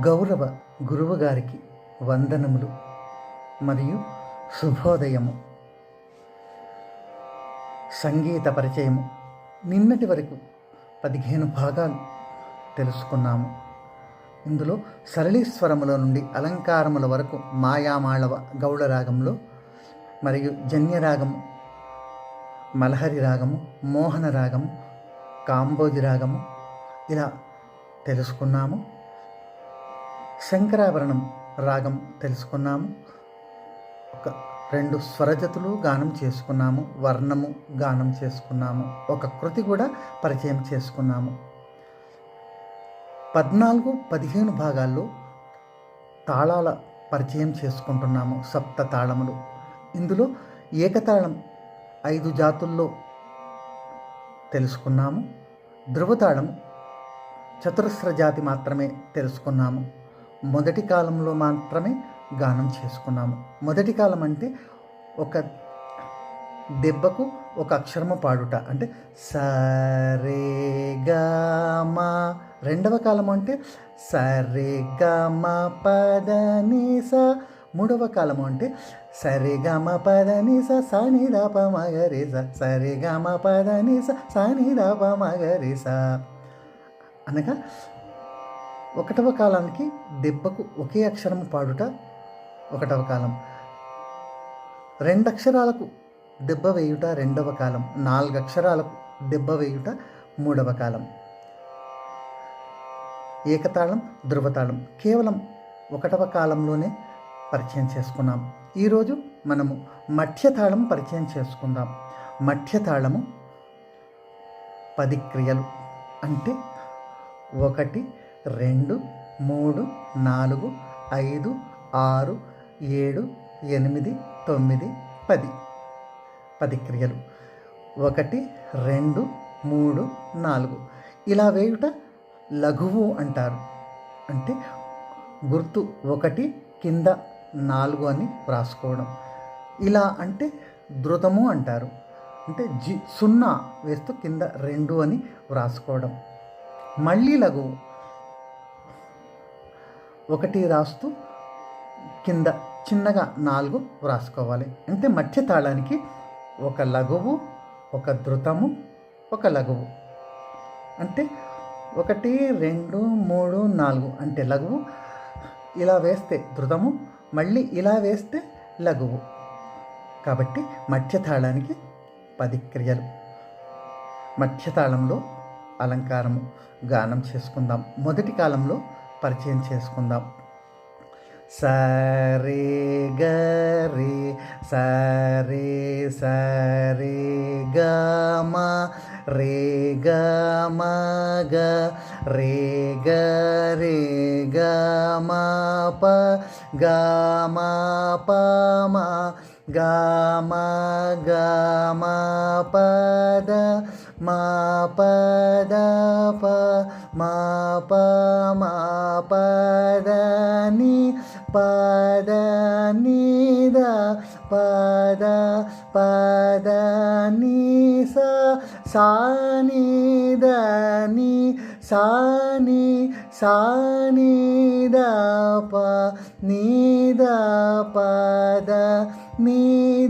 గౌరవ గురువుగారికి వందనములు మరియు శుభోదయము. సంగీత పరిచయము. నిన్నటి వరకు పదిహేను భాగాలు తెలుసుకున్నాము. ఇందులో సరళీస్వరముల నుండి అలంకారముల వరకు మాయామాళవ గౌడ రాగంలో మరియు జన్యరాగము మలహరి రాగము మోహన రాగము కాంబోజి రాగము ఇలా తెలుసుకున్నాము. శంకరాభరణం రాగం తెలుసుకున్నాము. ఒక రెండు స్వరజతులు గానం చేసుకున్నాము. వర్ణము గానం చేసుకున్నాము. ఒక కృతి కూడా పరిచయం చేసుకున్నాము. పద్నాలుగు పదిహేను భాగాల్లో తాళాల పరిచయం చేసుకుంటున్నాము. సప్త తాళములు. ఇందులో ఏకతాళం ఐదు జాతుల్లో తెలుసుకున్నాము. ధృవతాళం చతురస్ర జాతి మాత్రమే తెలుసుకున్నాము. మొదటి కాలంలో మాత్రమే గానం చేసుకున్నాము. మొదటి కాలం అంటే ఒక దెబ్బకు ఒక అక్షరము పాడుట. అంటే సరే మా. రెండవ కాలం అంటే సరే గమ పదని స. మూడవ కాలం అంటే సరే గమ పదని స సని దప మగరి స. సరే గమ పదని స సని దప మగరి స. అనగా ఒకటవ కాలానికి దెబ్బకు ఒకే అక్షరం పాడుట ఒకటవ కాలం. రెండు అక్షరాలకు దెబ్బ వేయుట రెండవ కాలం. నాలుగు అక్షరాలకు దెబ్బ వేయుట మూడవ కాలం. ఏకతాళం ధృవతాళం కేవలం ఒకటవ కాలంలోనే పరిచయం చేసుకున్నాం. ఈరోజు మనము మఠ్యతాళం పరిచయం చేసుకుందాం. మఠ్యతాళము పది క్రియలు అంటే ఒకటి రెండు మూడు నాలుగు ఐదు ఆరు ఏడు ఎనిమిది తొమ్మిది పది. పది క్రియలు. ఒకటి రెండు మూడు నాలుగు. ఇలా వేయుట లఘువు అంటారు. అంటే గుర్తు ఒకటి కింద నాలుగు అని వ్రాసుకోవడం. ఇలా అంటే ధృతము అంటారు. అంటే జి సున్నా వేస్తూ కింద రెండు అని వ్రాసుకోవడం. మళ్ళీ లఘువు ఒకటి రాస్తూ కింద చిన్నగా నాలుగు వ్రాసుకోవాలి. అంటే మధ్య తాళానికి ఒక లఘువు ఒక ధృతము ఒక లఘువు. అంటే ఒకటి రెండు మూడు నాలుగు అంటే లఘువు. ఇలా వేస్తే ధృతము మళ్ళీ ఇలా వేస్తే లఘువు. కాబట్టి మధ్య తాళానికి పది క్రియలు. మధ్య తాళంలో అలంకారము గానం చేసుకుందాం. మొదటి కాలంలో పరిచయం చేసుకుందాం. సరే గరే సరే సరే గమ రే గమ గ రే గ రే గమ ప గమ ప మ గమ పద మా పద ప మా ప మా పద ని పద ని ద పద పద ని స సా ని ద ని సా ని సా ని ద ప ని ద పద ని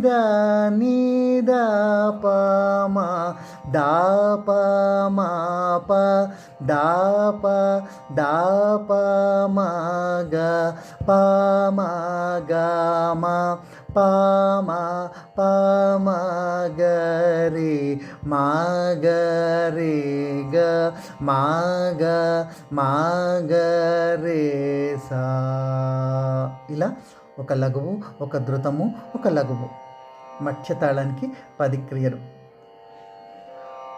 ద ని దాప మాప దాప దాప మాగ మా మా గ ప మాగరి గ మాగ ప గ రే సా. ఇలా ఒక లఘువు ఒక ధృతము ఒక లఘువు. మత్స్యతాళానికి తాళానికి పది క్రియలు.